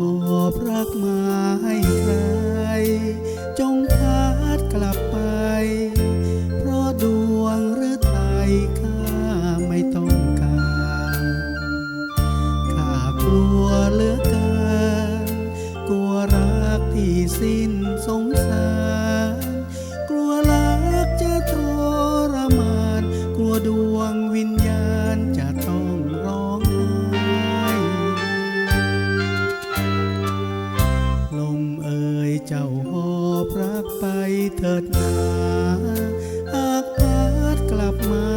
มอบรักมาให้ใคร จงพัดกลับไป เพราะดวงหรือไทยข้าไม่ต้องการข้ากลัวเหลือเกินกลัวรักที่สิ้นสงสาร กลัวรักจะทรมาน กลัวดวงวิญญาณ เถิดนาหากพาดกลับมา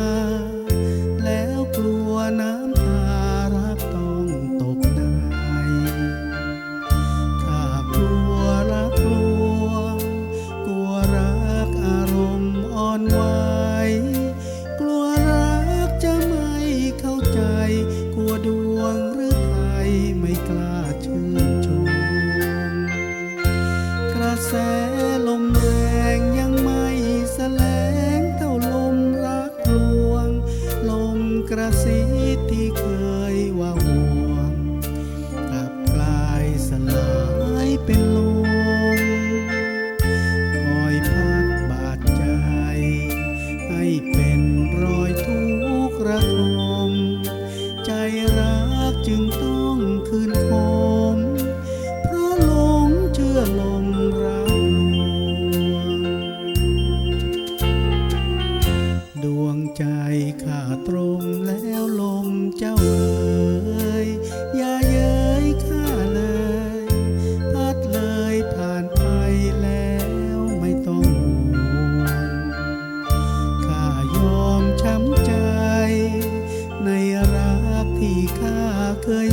แล้วกลัวน้ำตารักต้องตกนาข้ากลัวรักลวงกลัวรักอารมณ์อ่อนไหวกลัวรักจะไม่เข้าใจ กลัวดวงหรือใครไม่กล้าชื่นชมกระแส no. ข้าตรงแล้วลมเจ้าเอ๋ยอย่าเย้ยข้าเลย พัดเลยผ่านไปแล้วไม่ต้องห่วงข้ายอมช้ำใจ ในรักที่ข้าเคย